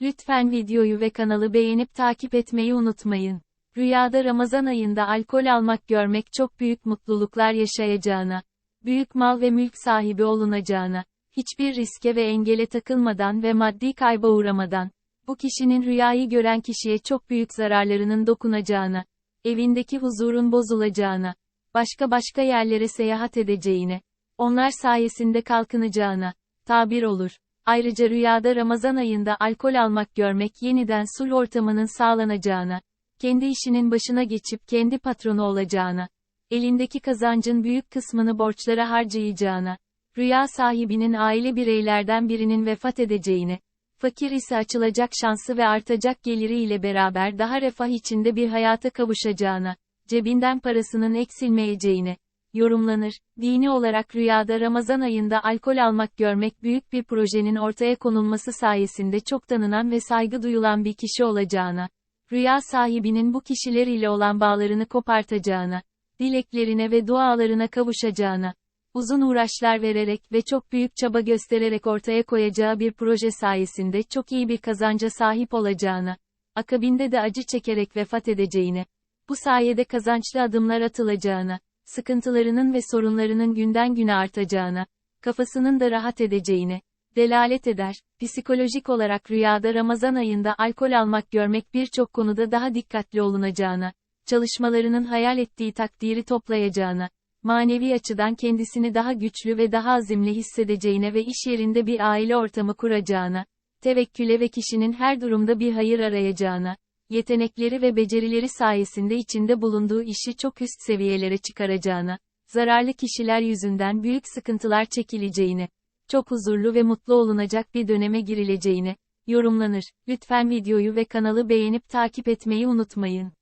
Lütfen videoyu ve kanalı beğenip takip etmeyi unutmayın. Rüyada Ramazan ayında alkol almak görmek çok büyük mutluluklar yaşayacağına, büyük mal ve mülk sahibi olunacağına, hiçbir riske ve engele takılmadan ve maddi kayba uğramadan, bu kişinin rüyayı gören kişiye çok büyük zararlarının dokunacağına, evindeki huzurun bozulacağına, başka başka yerlere seyahat edeceğine, onlar sayesinde kalkınacağına, tabir olur. Ayrıca rüyada Ramazan ayında alkol almak görmek yeniden sulh ortamının sağlanacağına, kendi işinin başına geçip kendi patronu olacağına, elindeki kazancın büyük kısmını borçlara harcayacağına, rüya sahibinin aile bireylerden birinin vefat edeceğine, fakir ise açılacak şansı ve artacak geliri ile beraber daha refah içinde bir hayata kavuşacağına, cebinden parasının eksilmeyeceğine, yorumlanır. Dini olarak rüyada Ramazan ayında alkol almak görmek büyük bir projenin ortaya konulması sayesinde çok tanınan ve saygı duyulan bir kişi olacağına, rüya sahibinin bu kişiler ile olan bağlarını kopartacağına, dileklerine ve dualarına kavuşacağına, uzun uğraşlar vererek ve çok büyük çaba göstererek ortaya koyacağı bir proje sayesinde çok iyi bir kazanca sahip olacağına, akabinde de acı çekerek vefat edeceğine, bu sayede kazançlı adımlar atılacağına, sıkıntılarının ve sorunlarının günden güne artacağına, kafasının da rahat edeceğine, delalet eder. Psikolojik olarak rüyada Ramazan ayında alkol almak görmek birçok konuda daha dikkatli olunacağına, çalışmalarının hayal ettiği takdiri toplayacağına, manevi açıdan kendisini daha güçlü ve daha azimli hissedeceğine ve iş yerinde bir aile ortamı kuracağına, tevekküle ve kişinin her durumda bir hayır arayacağına, yetenekleri ve becerileri sayesinde içinde bulunduğu işi çok üst seviyelere çıkaracağına, zararlı kişiler yüzünden büyük sıkıntılar çekileceğine, çok huzurlu ve mutlu olunacak bir döneme girileceğine, yorumlanır. Lütfen videoyu ve kanalı beğenip takip etmeyi unutmayın.